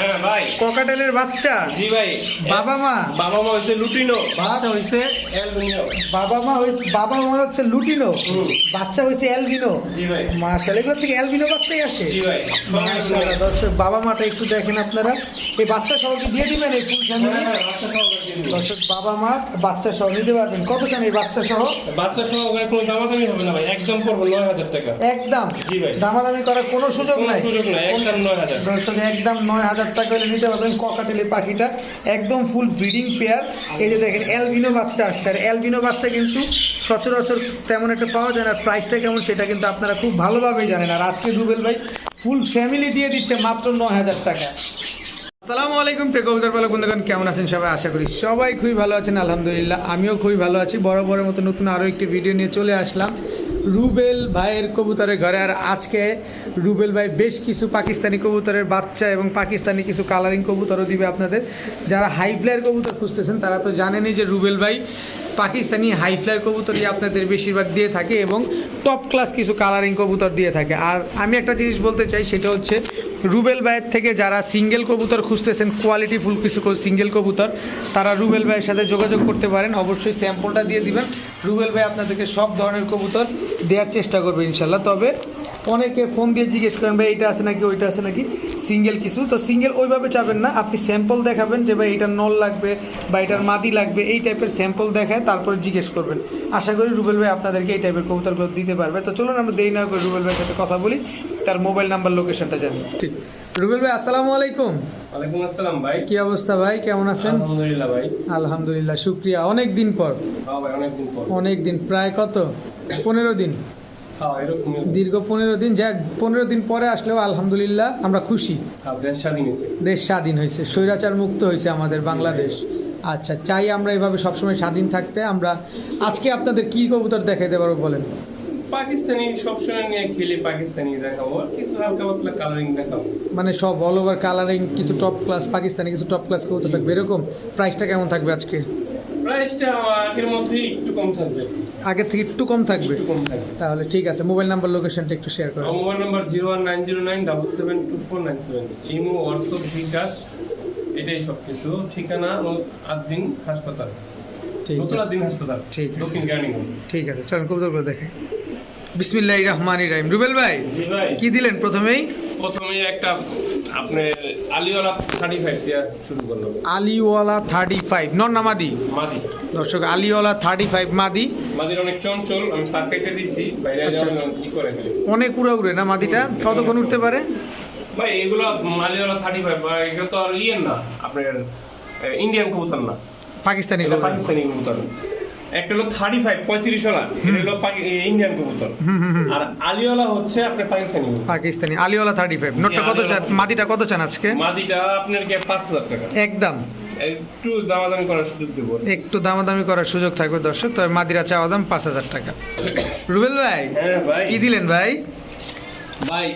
হ্যাঁ ভাই। ককাটেলের বাচ্চা? জি ভাই। বাবা মা? বাবা মা হয়েছে লুটিনো। বাচ্চা হয়েছে অ্যালবিনিও বাবা মা হয়েছে বাবা মা হচ্ছে লুটিনো? বাচ্চা হয়েছে অ্যালবিনো? জি ভাই। মার্শাল এগুলো থেকে অ্যালবিনো বাচ্চাই আসে? জি ভাই। মাশাআল্লাহ, দর্শক বাবা মাটা একটু দেখেন আপনারা। এই বাচ্চা সহ দিয়ে দিবেন এই ফুল ফ্যামিলি হ্যাঁ। দর্শক বাবা মা বাচ্চা সহ নিতে পারবেন। কত চান এই বাচ্চা সহ? বাচ্চা সহ কোনো দামাদামি হবে না ভাই। একদম পড়ব নয় হাজার টাকা। একদম। জি ভাই। দামাদামি করার কোনো সুযোগ নাই। সুযোগ নাই। একদম নয় হাজার। দর্শক একদম নয় হাজার টাকা হলে নিতে পারবেন ককাটেলি পাখিটা। একদম ফুল ব্রিডিং পেয়ার এই যে দেখেন অ্যালবিনো বাচ্চা আসছে। আর অ্যালবিনো বাচ্চা কিন্তু সচরাচর তেমন একটা পাওয়া যায় না। আর প্রাইসটা কেমন সেটা কিন্তু আপনারা খুব ভালোভাবেই জানেন। আর আজকে রুবেল ভাই ফুল ফ্যামিলি দিয়ে দিচ্ছে মাত্র ন হাজার টাকা। আসসালামু আলাইকুম টেকওভার পালক বন্ধুগণ। কেমন আছেন সবাই? আশা করি সবাই খুবই ভালো আছেন, আলহামদুলিল্লাহ। আমিও খুবই ভালো আছি। বরাবরের মতো নতুন আরও একটি ভিডিও নিয়ে চলে আসলাম। রুবেল ভাইয়ের কবুতরের ঘরে। আর আজকে রুবেল ভাই বেশ কিছু পাকিস্তানি কবুতরের বাচ্চা এবং পাকিস্তানি কিছু কালারিং কবুতরও দিবে আপনাদের। যারা হাই ফ্লায়ার কবুতর খুঁজতেছেন, তারা তো জানেনই যে রুবেল ভাই পাকিস্তানি হাই ফ্লায়ার কবুতরই আপনাদের বেশিরভাগ দিয়ে থাকে এবং টপ ক্লাস কিছু কালারিং কবুতর দিয়ে থাকে। আর আমি একটা জিনিস বলতে চাই, সেটা হচ্ছে রুবেল ভাইয়ের থেকে যারা সিঙ্গেল কবুতর খুঁজতেছেন কোয়ালিটি ফুল কিছু সিঙ্গেল কবুতর, তারা রুবেল ভাইয়ের সাথে যোগাযোগ করতে পারেন। অবশ্যই স্যাম্পলটা দিয়ে দিবেন। রুবেল ভাই আপনাদেরকে সব ধরনের কবুতর দেওয়ার চেষ্টা করবে ইনশাল্লাহ তবে অনেকে ফোন দিয়ে জিজ্ঞেস করেন ভাই এটা আছে নাকি ওইটা আছে নাকি? সিঙ্গেল কিছু। তো সিঙ্গেল ওইভাবে চাবেন না। আপনি স্যাম্পল দেখাবেন যে ভাই এটার নল লাগবে বা এটার মাদি লাগবে। এই টাইপের স্যাম্পল দেখায় তারপরে জিজ্ঞেস করবেন। আশা করি রুবেল ভাই আপনাদেরকে এই টাইপের কবুতরগুলো দিতে পারবে। তো চলুন আমরা দেরি না করে রুবেল ভাইয়ের সাথে কথা বলি। তার মোবাইল নাম্বার লোকেশনটা জানি। ঠিক। রুবেল ভাই আসসালামু আলাইকুম। ওয়ালাইকুম আসসালাম ভাই। কি অবস্থা ভাই? কেমন আছেন? আলহামদুলিল্লাহ ভাই। আলহামদুলিল্লাহ শুক্রিয়া। অনেক দিন পর। হ্যাঁ ভাই অনেকদিন পর। অনেক দিন প্রায় কত? পনেরো দিন। দীর্ঘ পনেরো দিন যাক পনেরো দিন পরে আসলেও আলহামদুলিল্লাহ আমরা খুশি। হ্যাঁ দেশ স্বাধীন হয়েছে। দেশ স্বাধীন হয়েছে স্বৈরাচার মুক্ত হয়েছে আমাদের বাংলাদেশ। আচ্ছা চাই আমরা এভাবে সবসময় স্বাধীন থাকতে। আমরা আজকে আপনাদের কি কবুতর দেখাইতে পারব বলেন? পাকিস্তানি সবসময় নিয়ে খেলি পাকিস্তানি দেখাবো। কিছু হালকা পাতলা কালারিং দেখাবো। মানে সব অল ওভার কালারিং কিছু টপ ক্লাস পাকিস্তানি কিছু টপ ক্লাস কবুতর থাকবে। এরকম প্রাইসটা কেমন থাকবে আজকে? প্রাইসটা আগের মধ্যেই একটু কম থাকবে। আগের থেকে একটু কম থাকবে? একটু কম থাকবে। তাহলে ঠিক আছে মোবাইল নাম্বার লোকেশনটা একটু শেয়ার আমার mobile number zero one nine zero nine double seven two four nine seven. Imo WhatsApp bKash এটাই সব কিছু ঠিকানা আদিন হাসপাতাল। ঠিক আছে। হাসপাতাল। ঠিক আছে। ঠিক আছে চলেন কবুতরগুলো দেখে। বিসমিল্লাহ রহমান রাহিম। রুবেল ভাই ভাই। কি দিলেন প্রথমেই? প্রথমে একটা আপনার আলিওয়ালা থার্টি ফাইভ দেওয়া শুরু করলাম আলিওয়ালা থার্টি ফাইভ নন নামাদি মাদি। দর্শক আলিওয়ালা থার্টি ফাইভ মাদি। মাদির অনেক চঞ্চল আমি দিছি বাইরে আচ্ছা। যাওয়ার কি করে ফেলি অনেক উড়ে উড়ে না মাদিটা? কতক্ষণ উঠতে পারে? ভাই এগুলো মালিওয়ালা থার্টি ফাইভ এগুলো তো আর ইয়ের না আপনার ইন্ডিয়ান কবুতর না। পাকিস্তানি কবুতর। পাকিস্তানি কবুতর। একটা হলো থার্টি ফাইভ পঁয়ত্রিশ ওলা এটা হলো ইন্ডিয়ান কবুতর। আর আলিওয়ালা হচ্ছে আপনার পাকিস্তানি। পাকিস্তানি। আলিওয়ালা থার্টি ফাইভ নোটটা কত চান? মাদিটা কত চান আজকে? মাদিটা আপনার কি পাঁচ হাজার টাকা? একদম। একটু দামাদামি করার সুযোগ দেবো। একটু দামাদামি করার সুযোগ থাকবে দর্শক তবে মাদিরা চাওয়া দাম পাঁচ হাজার টাকা। রুবেল ভাই হ্যাঁ ভাই। কি দিলেন ভাই? ভাই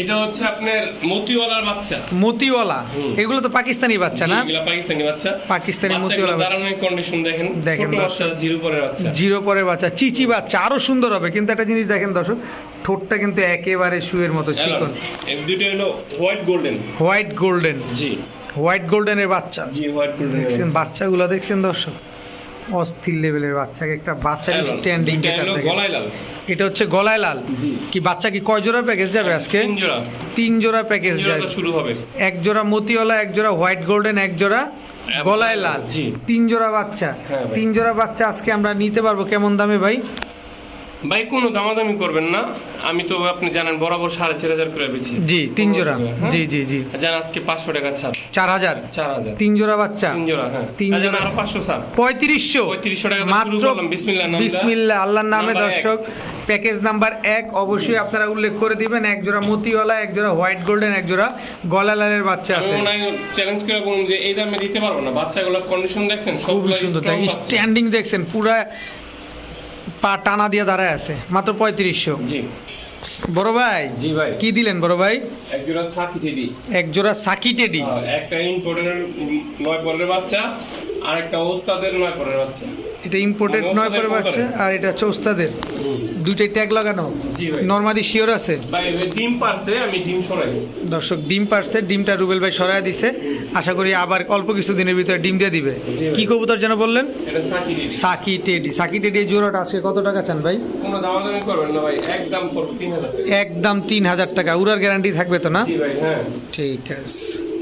এটা হচ্ছে আপনার মতিওয়ালার বাচ্চা। মতিওয়ালা? এগুলো তো পাকিস্তানি বাচ্চা না? এগুলা পাকিস্তানি বাচ্চা। পাকিস্তানি মতিওয়ালা বাচ্চা। কন্ডিশন দেখেন। দেখেন বাচ্চা জিরো পরের বাচ্চা। জিরো পরের বাচ্চা চিচি বাচ্চা আরও সুন্দর হবে। কিন্তু একটা জিনিস দেখেন দর্শক ঠোঁটটা কিন্তু একেবারে শুয়ের মতো চিকন। এই দুটো হলো হোয়াইট গোল্ডেন হোয়াইট গোল্ডেন জি। হোয়াইট গোল্ডেনের বাচ্চা। জি হোয়াইট গোল্ডেন দেখছেন বাচ্চাগুলো দেখছেন দর্শক? অস্থির লেভেলের বাচ্চাকে একটা বাচ্চার স্ট্যান্ডিং গলায় লাল। এটা হচ্ছে গলায় লাল। কি বাচ্চা কি কয় জোড়া প্যাকেজ যাবে আজকে? তিন জোড়া। তিন জোড়া প্যাকেজ যাবে। শুরু হবে। এক জোড়া মতিওয়ালা এক জোড়া হোয়াইট গোল্ডেন এক জোড়া গলায় লাল। তিন জোড়া বাচ্চা। হ্যাঁ তিন জোড়া বাচ্চা আজকে আমরা নিতে পারব। কেমন দামে ভাই? ভাই কোনো দামাদামি করবেন না। আমি তো আপনি জানেন বরাবর সাড়ে চার হাজার করে বেছি জি তিন জোড়া। হ্যাঁ? জি জি জি। জান আজকে পাঁচশো টাকা ছাড়। চার হাজার? চার হাজার। তিন জোড়া বাচ্চা? তিন জোড়া হ্যাঁ। তিন জোড়া। আরও পাঁচশো ছাড়। পঁয়ত্রিশশো। পঁয়ত্রিশশো টাকা মাত্র নাম বিসমিল্লাহ আল্লাহর নামে দর্শক প্যাকেজ নাম্বার এক। অবশ্যই আপনারা উল্লেখ করে দিবেন এক জোড়া মতিওয়ালা এক জোড়া হোয়াইট গোল্ডেন এক জোড়া গলা লালের বাচ্চা আছে। চ্যালেঞ্জ করে বলুন যে এই দামে দিতে পারব না? বাচ্চাগুলোর কন্ডিশন দেখছেন খুব সবগুলো সুন্দর। স্ট্যান্ডিং দেখছেন পুরা পা টানা দিয়ে দাঁড়ায় আছে মাত্র পঁয়ত্রিশশো। জি। বড় ভাই জি ভাই। কি দিলেন বড় ভাই? এক জোড়া সাকি টেডি। এক জোড়া সাকি টেডি। একটা ইম্পর্টেন্ট নয় পরের বাচ্চা আর একটা ওস্তাদের নয় পরের বাচ্চা। এটা ইম্পোর্টেড মানে নয় বাচ্চা আর এটা হচ্ছে ওস্তাদের। দুইটাই ট্যাগ লাগানো। নর্মাদি শিওর আছে? ডিম পারছে আমি ডিম সরাইছি। দর্শক ডিম পারছে ডিমটা রুবেল ভাই সরাই দিছে। আশা করি আবার অল্প কিছু দিনের ভিতরে ডিম দিয়ে দিবে। কি কবুতর যেন বললেন? সাকি টেডি। সাকি টেডি। জোড়াটা আজকে কত টাকা চান ভাই? কোনো দামাদামি করবেন না ভাই একদম তিন হাজার টাকা। একদম তিন হাজার টাকা। উড়ার গ্যারান্টি থাকবে তো না? হ্যাঁ। ঠিক আছে।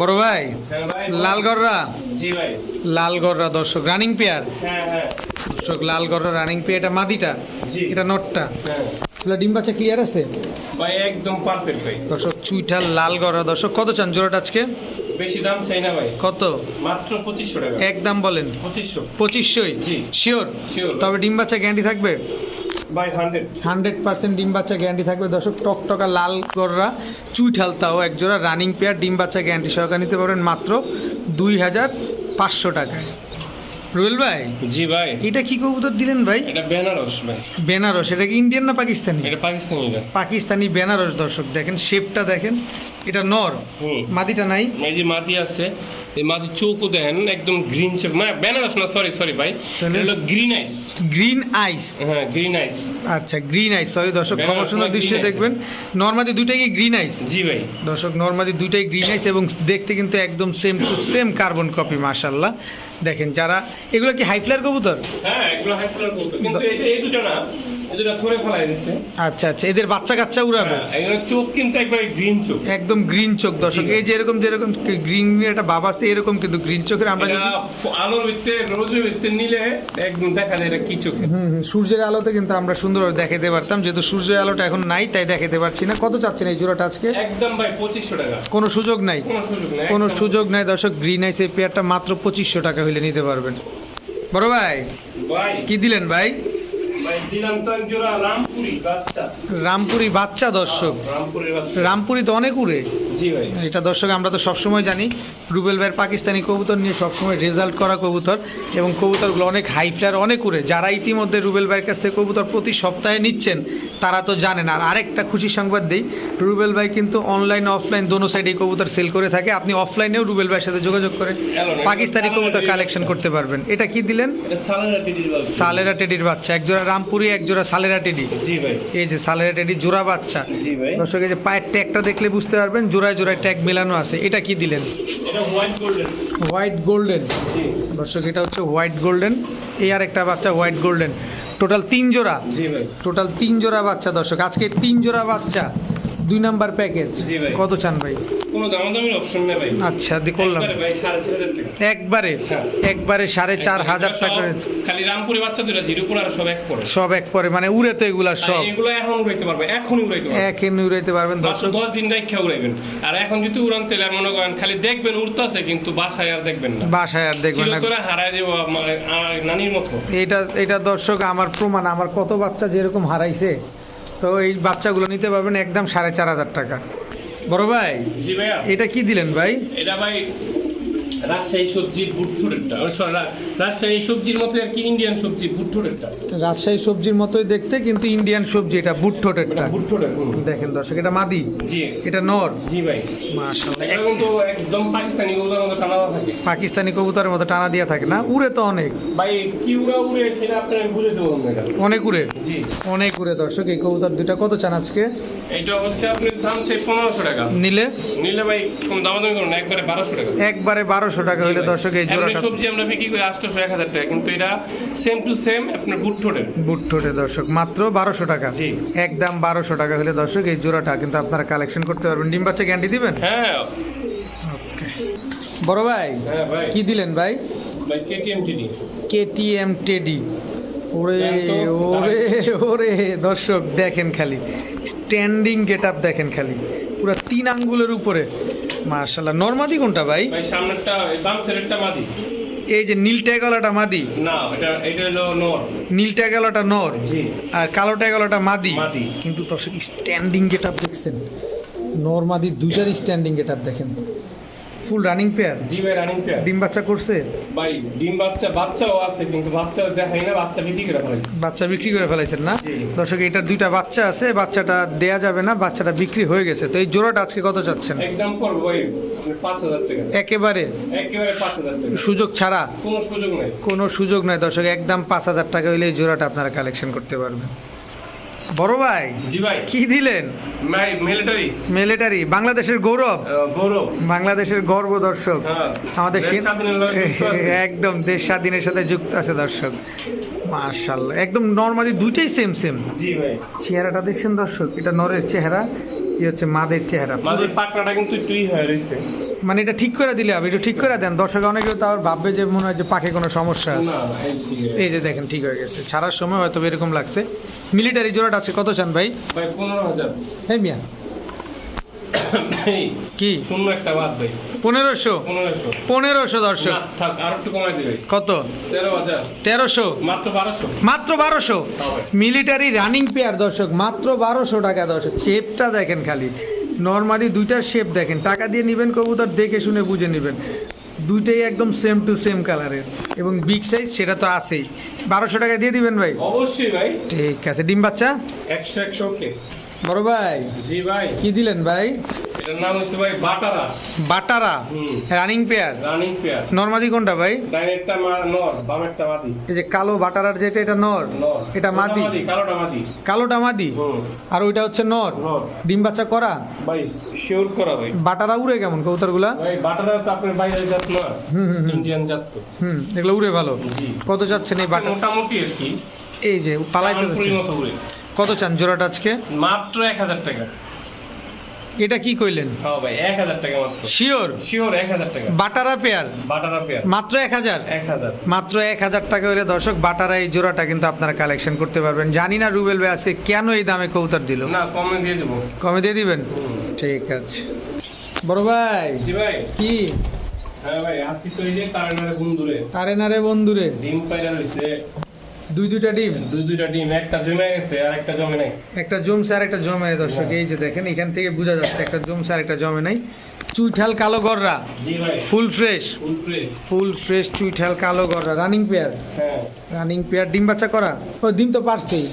বড় ভাই? হ্যাঁ লালগড়রা? লালগড়রা দর্শক রানিং পেয়ার হ্যাঁ হ্যাঁ। দর্শক লালগড়রা রানিং পেয়ার এটা মাদিটা? এটা নটটা? হ্যাঁ। এগুলো ডিম বাচ্চা ক্লিয়ার আছে? ভাই একদম পারফেক্ট ভাই। দর্শক চুইটা লালগড়রা। দর্শক কত চান জোড়াটা আজকে? বেশি দাম চাই না ভাই। কত? মাত্র পঁচিশশো টাকা। একদম বলেন। পঁচিশশো। পঁচিশশোই? জি। শিওর তবে ডিম বাচ্চা গ্যারান্টি থাকবে? হান্ড্রেড হান্ড্রেড পার্সেন্ট ডিম বাচ্চা গ্যারান্টি থাকবে। দর্শক, টকটকা লাল গররা চুই ঠালতাও একজোড়া রানিং পেয়ার ডিম বাচ্চা গ্যারান্টি সহকার নিতে পারবেন মাত্র দুই হাজার পাঁচশো টাকায়। রুবেল ভাই? জি ভাই। এটা কি কবুতর দিলেন ভাই? এটা বেনারস ভাই। বেনারস। এটা কি ইন্ডিয়ান না পাকিস্তানি? এটা পাকিস্তানি পাকিস্তানি বেনারস দর্শক দেখেন শেপটা দেখেন। এটা নর। মাদিটা নাই। এই যে মাটি আছে এই মাটি চৌকো দেখেন একদম গ্রিন চোখ মানে বেনারস না সরি সরি ভাই। এটা হলো গ্রিন আইস গ্রিন আইস হ্যাঁ গ্রিন আইস আচ্ছা গ্রিন আইস সরি দর্শক খবর সুন্দর না, দৃষ্টি দেখবেন। নর্মালি দুইটাই কি গ্রিন আইস জি ভাই। দর্শক নর্মালি দুইটাই গ্রিন আইস এবং দেখতে কিন্তু একদম same to same carbon copy মাশাল্লাহ দেখেন যারা এগুলো কি হাইফ্লার কবুতর? হ্যাঁ এগুলো হাই ফ্লার করতো কিন্তু এটা এই দুটো না এই দুটো ফেলাই আচ্ছা আচ্ছা এদের বাচ্চা কাচ্চা উড়াবে? হ্যাঁ এগুলো চোখ কিন্তু একবারে গ্রিন চোখ। একদম গ্রিন চোখ দর্শক। এই যে এরকম যেরকম গ্রিন একটা বাবা আছে এরকম কিন্তু গ্রিন চোখের আমরা যদি আলোর ভিতরে রোদের ভিতরে নিলে একদম দেখা যায় এটা কি চোখে। হুম হুম, সূর্যের আলোতে কিন্তু আমরা সুন্দরভাবে দেখাতে পারতাম। যেহেতু সূর্যের আলোটা এখন নাই তাই দেখাতে পারছি না। কত চাচ্ছেন এই জোড়াটা আজকে? একদম ভাই পঁচিশশো টাকা। কোনো সুযোগ নাই। কোনো সুযোগ নেই কোনো সুযোগ নাই দর্শক। গ্রিন আইস এই পেয়ারটা মাত্র পঁচিশশো টাকা হইলে। নিতে পারবেন। বড় ভাই ভাই। কি দিলেন ভাই? রামপুরি বাচ্চা। দর্শক। রামপুরি তো অনেক উড়ে। এটা দর্শক আমরা তো সবসময় জানি রুবেল ভাইয়ের পাকিস্তানি কবুতর নিয়ে সবসময় রেজাল্ট করা কবুতর এবং কবুতরগুলো অনেক হাই ফ্লার অনেক উড়ে। যারা ইতিমধ্যে রুবেল ভাইয়ের কাছ থেকে কবুতর প্রতি সপ্তাহে নিচ্ছেন তারা তো জানেন আর আরেকটা খুশি সংবাদ দিই রুবেল ভাই কিন্তু অনলাইন অফলাইন দোনো সাইডে কবুতর সেল করে থাকে। আপনি অফলাইনেও রুবেল ভাইয়ের সাথে যোগাযোগ করে পাকিস্তানি কবুতর কালেকশন করতে পারবেন। এটা কি দিলেন? সালেরা সালেরা টেডির বাচ্চা একজোড়া রামপুরি এক জোড়া সালেরা টেডি। জি ভাই। এই যে সালেরা টেডি জোড়া বাচ্চা। জি ভাই। দর্শক এই যে পায়ের ট্যাগটা দেখলে বুঝতে পারবেন জোড়ায় জোড়ায় ট্যাগ মেলানো আছে। এটা কি দিলেন? এটা হোয়াইট গোল্ডেন হোয়াইট গোল্ডেন দর্শক এটা হচ্ছে হোয়াইট গোল্ডেন এই আর একটা বাচ্চা হোয়াইট গোল্ডেন টোটাল তিন জোড়া। টোটাল তিন জোড়া বাচ্চা দর্শক। আজকে তিন জোড়া বাচ্চা। দুই নাম্বার প্যাকেজ। কত চান ভাই? কোনো দামাদামির অপশন নেই ভাই। আচ্ছা দি করলাম। একবারে ভাই সাড়ে চার হাজার টাকা। একবারে? হ্যাঁ। একবারে সাড়ে চার হাজার সব টাকা। খালি রামপুরি বাচ্চা দুটা জিরো করে আর সব এক সব এক পরে মানে উড়ে তো এগুলা সব। এগুলো এখন উড়াইতে পারবে এখন উড়াইতে পারবে। উড়াইতে পারবেন মাত্র দর্শক। দশ দিন রেখে উড়াইবেন। আর এখন যদি উড়ান তেলে মনে করেন খালি দেখবেন উড়তাছে কিন্তু বাসায় আর দেখবেন না। বাসায় আর দেখবেন না। হারাই দেবো নানির মতো। এটা এটা দর্শক আমার প্রমাণ আমার কত বাচ্চা যেরকম হারাইছে তো এই বাচ্চাগুলো নিতে পারবেন একদম সাড়ে চার হাজার টাকা। বড় ভাই এটা কি দিলেন ভাই? এটা ভাই রাজশাহী সরি রাজশাহী সবজির মতো আর কি ইন্ডিয়ান সবজি রাজশাহী সবজির মতোই দেখতে কিন্তু ইন্ডিয়ান সবজি এটা বুট ঠোঁটেরটা দেখেন দর্শক এটা মাদি। জি। এটা নর। জি ভাই। মাশাআল্লাহ। এটা কিন্তু একদম পাকিস্তানি ওগুলোর মতো কানাডা থাকে। পাকিস্তানি কবুতরের মতো টানা দিয়া থাকে না উড়ে তো অনেক। ভাই কি উড়া উড়ে সেটা আপনার বুঝে দেবো অনেক উড়ে? জি। অনেক উড়ে দর্শক এই কবুতর দুইটা কত চান আজকে? এটা হচ্ছে আপনার দাম চাই পনেরোশো টাকা। নিলে? নিলে ভাই দামাদামি করুন একবারে বারোশো টাকা। একবারে বারোশো টাকা হইলে দর্শক এই জোড়াটা সবজি আমরা বিক্রি করি আটশোশো এক হাজার টাকা। কিন্তু এটা সেম টু সেম আপনার বুট ঠোঁটের বুট ঠোঁটে দর্শক মাত্র বারোশো টাকা। জি। একদম বারোশো টাকা হলে দর্শক এই জোড়াটা কিন্তু আপনারা কালেকশন করতে পারবেন। ডিম বাচ্চা গ্যান্ডি দিবেন? হ্যাঁ। ওকে বড় ভাই হ্যাঁ কি দিলেন ভাই? ভাই কেটিএম টিডি কেটিএম টেডি ওরে ওরে ওরে দর্শক দেখেন খালি। স্ট্যান্ডিং গেট আপ দেখেন খালি। পুরো তিন আঙ্গুলের উপরে। মার্শাল্লাহ নরমাদি কোনটা ভাই? ভাই সামনেরটা বাম সাইডেরটা মাদি। এই যে নীল ট্যাগলাটা মাদি? না এটা এটা হলো নর। নীল ট্যাগলাটা নর? জি। আর কালো ট্যাগলাটা মাদি? মাদি। কিন্তু দর্শক স্ট্যান্ডিং গেটআপ দেখছেন। নর মাদি দুইটার স্ট্যান্ডিং গেটআপ দেখেন। ফুল রানিং পেয়ার জি ভাই রানিং পেয়ার ডিম বাচ্চা করছে? ভাই ডিম বাচ্চা বাচ্চাও আছে কিন্তু বাচ্চা দেখাই না বাচ্চা বিক্রি করে ফেলাই বাচ্চা বিক্রি করে ফেলাইছেন না? দর্শক এটার দুইটা বাচ্চা আছে বাচ্চাটা দেয়া যাবে না বাচ্চাটা বিক্রি হয়ে গেছে। তো এই জোড়াটা আজকে কত চাচ্ছেন? একদম করব ভাই আপনি পাঁচ হাজার টাকা। একেবারে? একেবারে পাঁচ হাজার টাকা। সুযোগ ছাড়া? কোনো সুযোগ নেই। কোনো সুযোগ নাই দর্শক একদম পাঁচ হাজার টাকা হইলে এই জোড়াটা আপনারা কালেকশন করতে পারবেন। বড় ভাই জি ভাই। কি দিলেন? মিলিটারি মিলিটারি বাংলাদেশের গৌরব? গৌরব। বাংলাদেশের গর্ব দর্শক। হ্যাঁ আমাদের। একদম দেশ স্বাধীনের সাথে যুক্ত আছে দর্শক। মার্শাল্লাহ একদম নর্মালি দুইটাই সেম সেম জি ভাই। চেহারাটা দেখছেন দর্শক? এটা নরের চেহারা। কি হচ্ছে মাদের চেহারা। মাঝে পাকড়াটা কিন্তু একটু হয়ে রয়েছে মানে এটা ঠিক করে দিলে হবে একটু ঠিক করে দেন। দর্শক অনেকে তার ভাববে যে মনে হয় যে পাখে কোনো সমস্যা আছে। এই যে দেখেন ঠিক হয়ে গেছে। ছাড়ার সময় হয়তো এরকম লাগছে। মিলিটারি জোড়াটা আছে কত চান ভাই? ভাই পনেরো হাজার। হ্যাঁ মিয়া। কি? শূন্য একটা বাদ ভাই। পনেরোশো? পনেরোশো। পনেরোশো দর্শক। থাক আর একটু কমাই দিবে। কত? তেরো হাজার। তেরোশো? মাত্র বারোশো। মাত্র বারোশো? মিলিটারি রানিং পেয়ার দর্শক মাত্র বারোশো টাকা দর্শক। শেপটা দেখেন খালি। নর্মালি দুইটার শেপ দেখেন। টাকা দিয়ে নেবেন কবুতর দেখে শুনে বুঝে নেবেন। দুইটাই একদম সেম টু সেম কালারের এবং বিগ সাইজ সেটা তো আছেই। বারোশো টাকা দিয়ে দিবেন ভাই? অবশ্যই ভাই। ঠিক আছে। ডিম বাচ্চা? একশো একশো ওকে বড় ভাই জি ভাই। কি দিলেন ভাই? এটার নাম হচ্ছে ভাই বাটারা। বাটারা রানিং পেয়ার। Running pair. নর্মাদি কোনটা ভাই? ডাইনেরটা মা নর বামেরটা মাদি। এই যে কালো বাটারার যেটা এটা নর? এটা মাদি? কালোটা মাদি। কালোটা মাদি? আর ওইটা হচ্ছে নর? ডিম বাচ্চা করা? ভাই শিওর করা ভাই। বাটারা উড়ে কেমন কবুতরগুলা? ভাই বাটারা তো আপনার বাইরে জাত না হুম, হুম, হুম। ইন্ডিয়ান জাত তো। হুম এগুলো উড়ে ভালো। কত চাচ্ছেন এই বাটা মোটামুটি আর কি। এই যে পালাইতে উড়ে। কত চান জোড়াটা আজকে? মাত্র এক হাজার টাকা। এটা কি কইলেন? হ্যাঁ ভাই এক হাজার টাকা মাত্র। শিওর? টাকা। বাটারা পেয়ার? বাটারা পেয়ার। মাত্র মাত্র এক হাজার টাকা হলে দর্শক বাটারা এই জোড়াটা কিন্তু আপনারা কালেকশন করতে পারবেন। জানি না রুবেল ভাই আজকে কেন এই দামে কবুতর দিল। না কমে দিয়ে দেবো। কমে দিয়ে দিবেন? ঠিক আছে। বড় ভাই। জি ভাই। কি? হ্যাঁ ভাই আসি তো এই যে তারানারে বন্ধুরে। তারে না রে বন্ধুরে। ডিম পাইরা দুই দুইটা ডিম? দুই দুইটা ডিম একটা জমে গেছে আর একটা জমে নাই। একটা জমছে আর একটা জমে নেই দর্শক এই যে দেখেন এখান থেকে বোঝা যাচ্ছে একটা জমছে আর একটা জমে নাই। চুইঠাল কালো গররা? জি ভাই। Full fresh? Full fresh. Full fresh চুইঠাল কালো গররা। Running pair? হ্যাঁ। রানিং পেয়ার ডিম বাচ্চা করা? ও ডিম তো পারছেই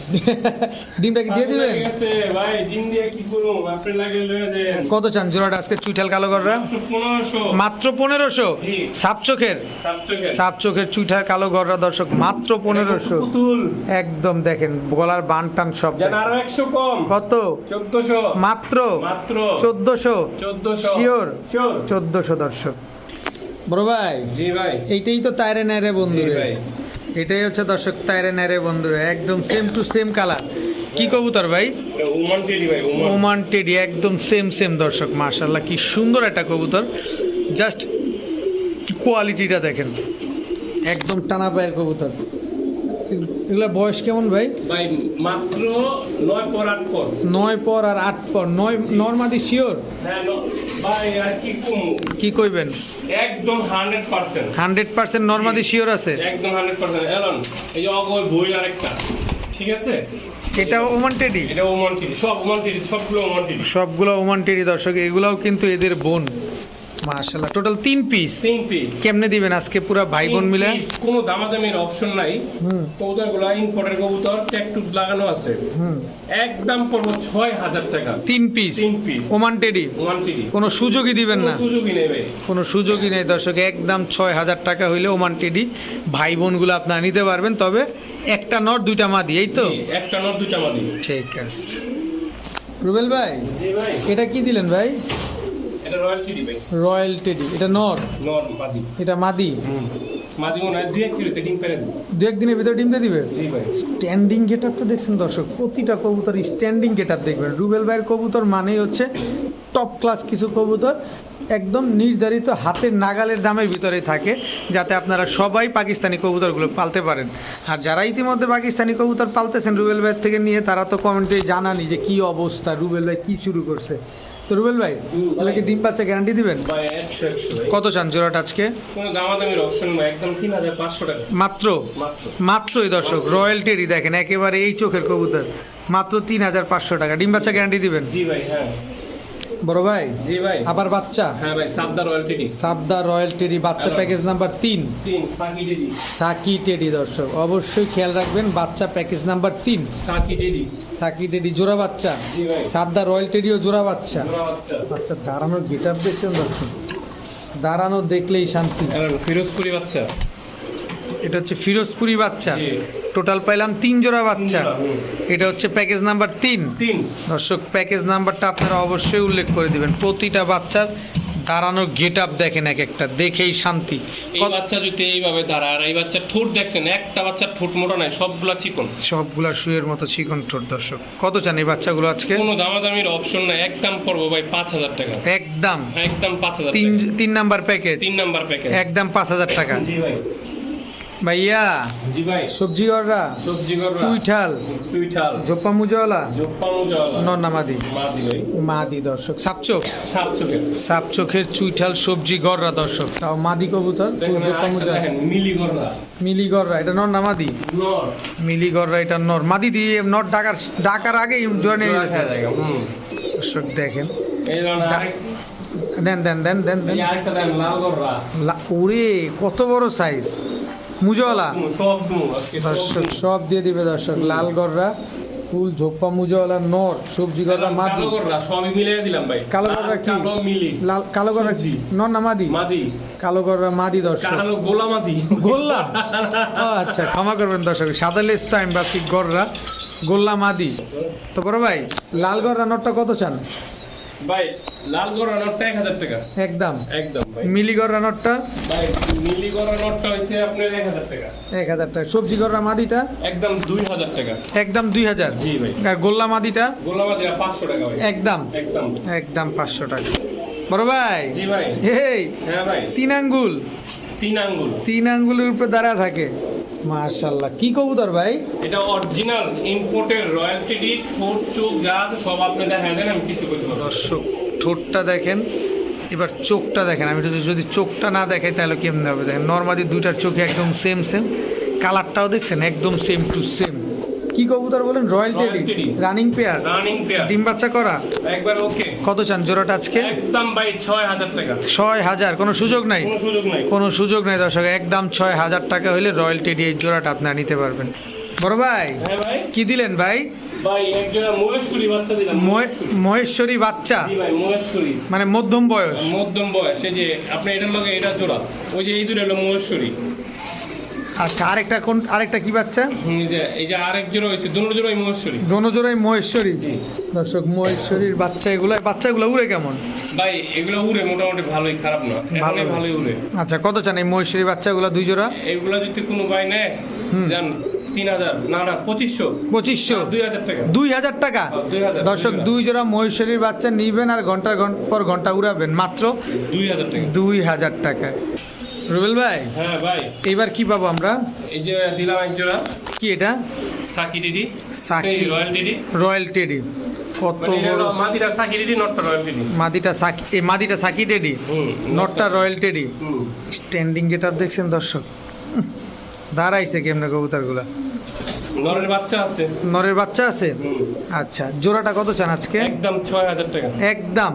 ডিমটা কি দিয়ে দিবেন? ভাই ডিম দিয়ে কি করব? আপনি লাগে লয়ে কত চান জোড়াটা আজকে চুইঠাল কালো গররা? পনেরোশো। মাত্র পনেরোশো? জি। সাপ চোখের সাতশো সাপ চোখের চুইঠাল কালো গররা দর্শক মাত্র পনেরোশো। পুতুল। একদম দেখেন গলার বান টান সব আরও একশো কম। কত? চোদ্দশো। মাত্র? মাত্র। চোদ্দশো? চোদ্দশো। শিওর? চোদ্দশো দর্শক। বড় ভাই জি ভাই। এইটাই তো তাইরে নেয় রে বন্ধুরে ভাই। এটাই হচ্ছে দর্শক তাইরে নেয় রে বন্ধুরে। একদম সেম টু সেম কালার কি কবুতর ভাই? ওমান টেডি একদম সেম সেম দর্শক। মার্শাল্লাহ কি সুন্দর একটা কবুতর। জাস্ট কোয়ালিটিটা দেখেন। একদম টানা পায়ের কবুতর। এগুলোর বয়স কেমন ভাই? ভাই মাত্র নয় পর আট পর। নয় পর আর আট পর। নয় নর্মাদি শিওর হ্যাঁ ভাই আর কি কম? কি কইবেন? একদম হান্ড্রেড পার্সেন্ট হান্ড্রেড পার্সেন্ট নর্মাদি শিওর আছে? একদম হান্ড্রেড পার্সেন্ট এলন এই অগয় বই আরেকটা ঠিক আছে? এটা ওমান টেডি? এটা ওমান টিডি সব ওমান টিডি সবগুলো ওমান টিডি। সবগুলো ওমান টেরি দর্শক এগুলাও কিন্তু এদের বোন। মাশাল্লাহ টোটাল তিন পিস তিন পিস কেমনে দিবেন আজকে পুরো ভাই বোন মিলে? কোনো দামাদামির অপশন নাই। হুম। কবুতরগুলো ইম্পোর্টের কবুতর ট্যাগ লাগানো আছে। হুম। একদম পড়ব ছয় হাজার টাকা। তিন পিস তিন piece। ওমান টেডি ওমান টিডি কোনো সুযোগই দিবেন না? সুযোগই নেবে। কোনো সুযোগই নেই দর্শক একদম ছয় হাজার টাকা হইলে ওমান টেডি ভাই বোনগুলো আপনারা নিতে পারবেন তবে একটা নট দুইটা মাদি এই তো? একটা নট দুইটা মাদি। ঠিক আছে। রুবেল ভাই জি ভাই। এটা কি দিলেন ভাই? এটা রয়্যাল টিডি ভাই। Royal teddy. এটা নর? নর মাদি। এটা মাদি? মাদি মনে হয় দুই এক কিলোতে ডিম পেরে দেবো। দু একদিনের ভিতরে ডিম দিয়ে দিবে? জি ভাই। স্ট্যান্ডিং গেট আপটা দেখছেন দর্শক প্রতিটা কবুতর স্ট্যান্ডিং গেট আপ দেখবেন। রুবেল ভাইয়ের কবুতর মানেই হচ্ছে টপ ক্লাস কিছু কবুতর একদম নির্ধারিত হাতের নাগালের দামের ভিতরে থাকে যাতে আপনারা সবাই পাকিস্তানি কবুতরগুলো পালতে পারেন। আর যারা ইতিমধ্যে পাকিস্তানি কবুতর পালতেছেন রুবেল ভাইয়ের থেকে নিয়ে তারা তো কমেন্টে জানানি যে কি অবস্থা রুবেল ভাই কি শুরু করছে। তো রুবেল ভাই তাহলে কি ডিম বাচ্চা গ্যারান্টি দিবেন? কত চান জোড়াটা আজকে? মাত্র? মাত্র। মাত্রই দর্শক রয়্যালটিরই দেখেন একেবারে এই চোখের কবুতর। মাত্র তিন হাজার পাঁচশো টাকা। ডিম বাচ্চা গ্যারান্টি দিবেন? জি ভাই হ্যাঁ। বড় ভাই? জি ভাই। আবার বাচ্চা? হ্যাঁ ভাই সাবদা রয়্যাল টেডি সাদ্দা রয়্যাল টেডি বাচ্চা প্যাকেজ নাম্বার তিন সাকি টেডি। সাকি টেডি দর্শক অবশ্যই খেয়াল রাখবেন বাচ্চা প্যাকেজ নাম্বার তিন। সাকি টেডি। সাকি টেডি জোড়া বাচ্চা। জি সাদ্দা রয়্যাল টেডিও জোড়া বাচ্চা। জোড়া বাচ্চা। বাচ্চা দাঁড়ানোর গেট আপ দেখছেন দর্শক? দাঁড়ানো দেখলেই শান্তি। ফিরোজপুরি বাচ্চা। এটা হচ্ছে ফিরোজপুরি বাচ্চা। টোটাল পাইলাম তিন জোড়া বাচ্চা। এটা হচ্ছে প্যাকেজ নাম্বার তিন। দর্শক প্যাকেজ নাম্বারটা আপনারা অবশ্যই উল্লেখ করে দিবেন। প্রতিটা বাচ্চার দাঁড়ানোর গেট আপ দেখেন এক একটা দেখেই শান্তি। এই বাচ্চা যদি এইভাবে দাঁড়ায় আর এই বাচ্চার ঠোঁট দেখছেন একটা বাচ্চার ঠোঁট মোটা নাই সবগুলা চিকন। সবগুলা শুয়ের মতো চিকন ঠোঁট দর্শক। কত চান এই বাচ্চাগুলো আজকে? কোনো দামাদামির অপশন নাই। একদম পড়ব ভাই পাঁচ হাজার টাকা। একদম একদম পাঁচ হাজার তিন তিন নাম্বার প্যাকেজ তিন নাম্বার প্যাকেজ একদম পাঁচ হাজার টাকা। জি ভাই। ভাইয়া জি ভাই। সবজি গররা সবজি গররা চুইঠাল টুইঠাল জোপ্পা মুজওয়ালা জোপ্পা মুজাওয়ালা নন্নামাদি। মাদি ভাই। মাদি দর্শক সাপচোক সাত চোখের। সাপ চোখের চুইঠাল সবজি গররা দর্শক। তাও মাদি কবুতর জোপ্পা মুজওয়ালা মিলি গররা মিলি গররা এটা নর না মাদি? নর। মিলি গররা এটা নর। মাদি দিয়ে নর ডাকার ডাকার আগেই জয়েন নিয়ে গেছে। দর্শক দেখেন। দেন দেন দেন দেন দেন। ওরে কত বড় সাইজ মুজওয়ালা? দর্শক সব দিয়ে দিবে দর্শক লাল গররা ফুল ঝোপ্পা মুজওয়ালা নর সবজি গররা মাদি। সবই মিলিয়ে দিলাম ভাই। কালো গররা কি? কালো লাল কালো গররা কি? নর না মাদি? মাদি। কালো গররা মাদি দর্শক। কালো গোলা মাদি। গোল্লা? আচ্ছা ক্ষমা করবেন দর্শক। সাদা লেস টাইম বা গররা গোল্লা মাদি। তো বড় ভাই লাল গররা নটটা কত চান? ভাই লাল এক হাজার টাকা। একদম। একদম ভাই। মিলি নটটা ভাই মিলি নোটটা হয়েছে আপনার এক হাজার টাকা। এক হাজার টাকা। সবজি গররা মাদিটা? একদম দুই হাজার টাকা। একদম দুই হাজার। জি ভাই। আর গোল্লা মাদিটা? গোলা মাদি পাঁচশো টাকা ভাই। একদম। একদম। একদম পাঁচশো টাকা। বড় ভাই। জি ভাই। এই হ্যাঁ ভাই। তিন আঙ্গুল। তিন আঙ্গুল। তিন আঙ্গুলের উপরে দাঁড়া থাকে। মাশাল্লাহ কি কবুতর ভাই? এটা অরিজিনাল ইম্পোর্টের রয়্যালটি ঠোঁট চোখ যা আছে সব আপনি দেখা দেন আমি কিছু পারব। দর্শক ঠোঁটটা দেখেন এবার চোখটা দেখেন। আমি যদি চোখটা না দেখাই তাহলে কেমনে হবে? দেখেন নর্মালি দুইটার চোখে একদম সেম সেম কালারটাও দেখছেন একদম সেম টু সেম কবুতর বলেন royal teddy running pair running pair ডিম বাচ্চা করা? একবার ওকে। কত চান জোড়াটা আজকে? একদম ভাই ছয় হাজার টাকা। ছয় হাজার কোনো সুযোগ নাই? কোনো সুযোগ নাই। কোনো সুযোগ নেই দর্শক একদম ছয় হাজার টাকা হলে রয়্যাল টেডি এই জোড়াটা আপনারা নিতে পারবেন। বড় ভাই হ্যাঁ ভাই। কি দিলেন ভাই? মহেশ্বরী বাচ্চা মানে মধ্যম বয়স। মধ্যম বয়স এই যে আপনি এটার লগে এটা জোড়া ওই যে এই দুটো হলো মহেশ্বরী। আচ্ছা আরেকটা কোন আরেকটা কি বাচ্চা? এই যে আরেক জোড়া হয়েছে দুটো জোড়াই মহেশ্বরী। দোনো জোড়াই মহেশ্বরী। দর্শক মহেশ্বরীর বাচ্চা এগুলো বাচ্চাগুলো উড়ে কেমন? ভাই এগুলো উড়ে মোটামুটি ভালোই খারাপ না। ভালোই। ভালোই উড়ে। আচ্ছা কত চান এই মহেশ্বরী বাচ্চাগুলো দুই জোড়া? এগুলো যদি কোনো ভাই নেয় হুম। যান তিন হাজার। না না পঁচিশশো। পঁচিশশো? হাজার দুই হাজার টাকা? দুই হাজার, দর্শক দুই জোড়া মহেশ্বরীর বাচ্চা নিবেন আর ঘণ্টার ঘণ্টা পর ঘণ্টা উড়াবেন। মাত্র দুই হাজার দুই হাজার টাকা রুবেল ভাই? হ্যাঁ ভাই। এইবার কি পাবো আমরা? এই যে দিলাম একজোড়া কি এটা? সাকি টিডি। সাকি রয়্যাল টিডি। রয়্যাল টিডি। কত মানে বড় সাকি নটটা রয়্যাল মাদিটা সাকি এই মাদিটা সাকি টেডি? নটটা। Royal teddy. স্ট্যান্ডিং গেটার দেখছেন দর্শক? দাঁড়াইছে কেমনে কবুতরগুলা? নরের বাচ্চা আছে। নরের বাচ্চা আছে? আচ্ছা জোড়াটা কত চান আজকে? একদম ছয় হাজার টাকা। একদম?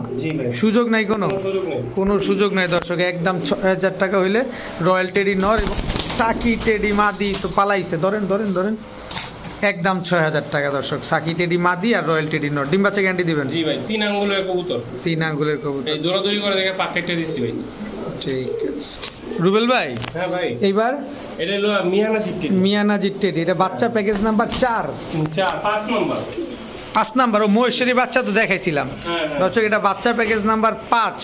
সুযোগ নাই কোনো? কোনো সুযোগ নেই। দর্শক একদম ছয় হাজার টাকা হইলে রয়্যাল টেডি নর এবং সাকি টেডি মাদি তো পালাইছে। ধরেন ধরেন ধরেন। একদম ছয় হাজার টাকা দর্শক সাকি টেডি মাদি আর রয়্যাল টেডি নর। ডিম বাচ্চা গ্যান্ডি দিবেন? জি ভাই তিন আঙ্গুলের কবুতর। তিন আঙ্গুলের কবুতর। এই দৌড়াদৌড়ি করে দেখে পাকেটে দিচ্ছি ভাই। ঠিক আছে। রুবেল ভাই হ্যাঁ ভাই। এইবার এটা হলো মিয়ানা চিট্টি। মিয়ানা টেডি এটা বাচ্চা প্যাকেজ নাম্বার চার। চার পাঁচ নম্বর পাঁচ নাম্বার ও মহেশ্বরী বাচ্চা তো দেখাইছিলাম। হ্যাঁ হ্যাঁ। দর্শক এটা বাচ্চা প্যাকেজ নাম্বার পাঁচ।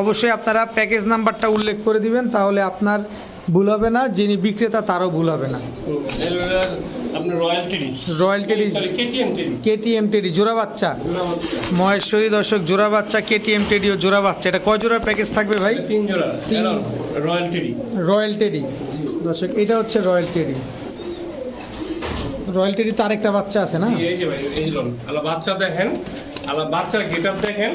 অবশ্যই আপনারা প্যাকেজ নাম্বারটা উল্লেখ করে দিবেন তাহলে আপনার ভুল হবে না যিনি বিক্রেতা তারও ভুল হবে না। রয়্যাল সরি কেটিএম টেডি জোড়া বাচ্চা। মহেশ্বরী দর্শক জোড়া বাচ্চা কেটিএম টেডি ও জোড়া বাচ্চা। এটা কয় জোড়ার প্যাকেজ থাকবে ভাই? তিন জোড়া রয়্যাল টেডি দর্শক এটা হচ্ছে রয়্যাল টেডি রয়্যাল টেডি তো আরেকটা বাচ্চা আছে না? এই যে ভাই এই বাচ্চা দেখেন আলা বাচ্চার দেখেন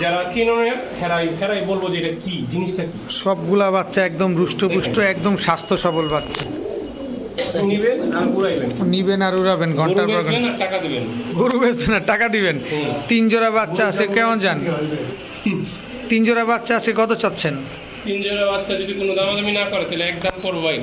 যারা কিনোনের ফেরাই ফেরাই বলব যে এটা কি জিনিসটা কি? সবগুলা বাচ্চা একদম রুষ্টপুষ্ট একদম স্বাস্থ্য সবল বাচ্চা। নিবেন আর উড়াইবেন নিবেন আর উড়াবেন ঘণ্টার পর ঘণ্টা। টাকা দিবেন। গরু বেচবেন না টাকা দিবেন। তিন জোড়া বাচ্চা আছে কেমন যান? তিন জোড়া বাচ্চা আছে কত চাচ্ছেন? তিন জোড়া বাচ্চা যদি কোনো দামাদামি না করে তাহলে একদম ভাই।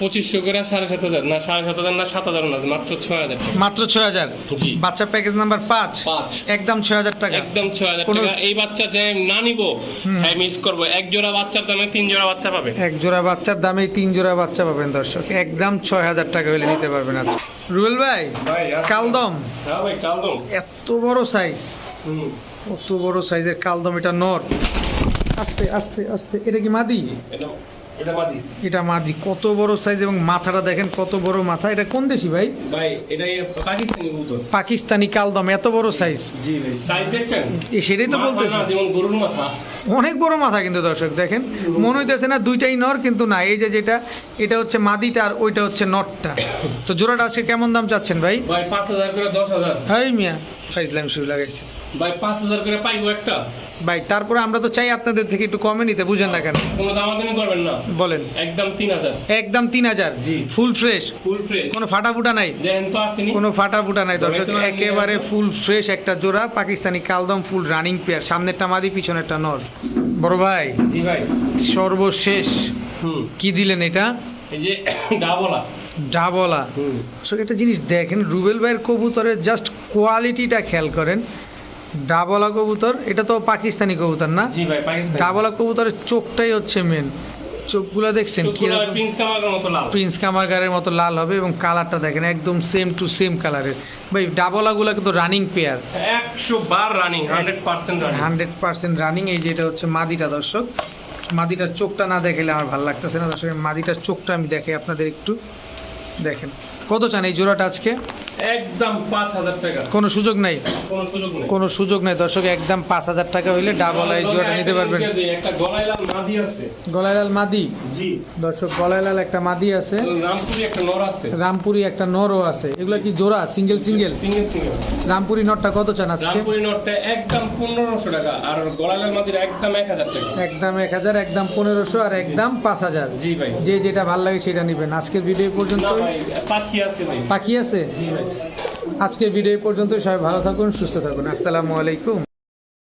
পঁচিশশো করে সাড়ে সাত হাজার। না সাড়ে সাত হাজার না সাত হাজার না মাত্র ছয় হাজার মাত্র ছয় হাজার? জি। বাচ্চা প্যাকেজ নাম্বার পাঁচ? পাঁচ। একদম ছয় হাজার টাকা। একদম ছয় হাজার টাকা। এই বাচ্চা যে না নিব হ্যাঁ মিস করব। এক জোড়া বাচ্চার দামে তিন জোড়া বাচ্চা পাবে? এক জোড়া বাচ্চার দামে তিন জোড়া বাচ্চা পাবেন দর্শক। একদম ছয় হাজার টাকা হলে নিতে পারবেন আচ্ছা রুয়েল ভাই কালদম। হ্যাঁ ভাই কালদম। এত বড় সাইজ কত বড় সাইজের কালদম এটা নর। আস্তে আস্তে আস্তে। এটা কি মাদি? এটা এটা মাদি। এটা মাদি। কত বড় সাইজ এবং মাথাটা দেখেন কত বড় মাথা। এটা কোন দেশি ভাই? ভাই এটা পাকিস্তানি কবুতর। পাকিস্তানি কালদম। এত বড় সাইজ জি ভাই সাইজ দেখছেন? এ সেটাই তো মাথা বলতেছি। যেমন গরুর মাথা। অনেক বড় মাথা কিন্তু দর্শক দেখেন। মনে হইতেছে না দুইটাই নর কিন্তু না। এই যে যেটা এটা হচ্ছে মাদিটা আর ওইটা হচ্ছে নটটা। তো জোড়াটা আজকে কেমন দাম চাচ্ছেন ভাই? ভাই পাঁচ হাজার করে দশ হাজার। মিয়া ফাইজলাম শুরু লাগাইছে। ভাই পাঁচ হাজার করে পাইবো একটা? ভাই তারপরে আমরা তো চাই আপনাদের থেকে একটু কমে নিতে বুঝেন না কেন? কোনো দামাদামি করবেন না। বলেন। একদম তিন হাজার। একদম তিন হাজার? জি। Full fresh? Full fresh. কোনো ফাটা ফুটা নাই? দেখেন তো আসেনি। কোনো ফাটা ফুটা নাই দর্শক। একেবারে ফুল ফ্রেশ একটা জোড়া পাকিস্তানি কালদম ফুল রানিং পেয়ার। সামনেরটা মাদি পিছনেরটা নর। বড় ভাই জি ভাই। সর্বশেষ। কি দিলেন এটা? এই যে ডাবলা। ডাবলা সো একটা জিনিস দেখেন রুবেল ভাইয়ের কবুতরের জাস্ট কোয়ালিটিটা খেয়াল করেন। ডাবলা কবুতর এটা তো পাকিস্তানি কবুতর না? ডাবলা কবুতরের চোখটাই হচ্ছে মেন চোখগুলো দেখছেন কি প্রিন্স কামাগের মতো লাল। প্রিন্স কামারগারের মতো লাল হবে এবং কালারটা দেখেন একদম সেম টু সেম কালারের ভাই ডাবলাগুলো কিন্তু রানিং পেয়ার একশো বার running hundred percent hundred percent running এই যে এটা হচ্ছে মাদিটা দর্শক। মাদিটার চোখটা না দেখলে আমার ভালো লাগতেছে না। মাদিটার চোখটা আমি দেখে আপনাদের একটু দেখেন। কত চান এই জোড়াটা আজকে? একদম পাঁচ হাজার টাকা। কোনো সুযোগ নাই? কোনো সুযোগ নেই। দর্শক একদম পাঁচ হাজার টাকা হইলে ডাবল এই জোড়াটা নিতে পারবেন। একটা গলায় লাল মাদি আছে। গলায়লাল মাদি? দর্শক গলায়লাল একটা মাদি আছে। রামপুরি একটা নর আছে। রামপুরি একটা নরও আছে। এগুলো কি জোড়া? সিঙ্গেল সিঙ্গেল সিঙ্গেল সিঙ্গেল রামপুরি নটটা কত চান আজকে? রামপুরি নটটা একদম পনেরোশো টাকা আর গলায় লাল মাদির একদম এক হাজার টাকা। একদম এক হাজার একদম পনেরোশো আর একদম পাঁচ হাজার। জি ভাই। যে যেটা ভালো লাগে সেটা নেবেন। আজকের ভিডিও পর্যন্ত পাখি আছে ভাই পাখি আছে? জি ভাই। আজকের ভিডিও পর্যন্ত সবাই ভালো থাকুন সুস্থ থাকুন। আসসালামু আলাইকুম।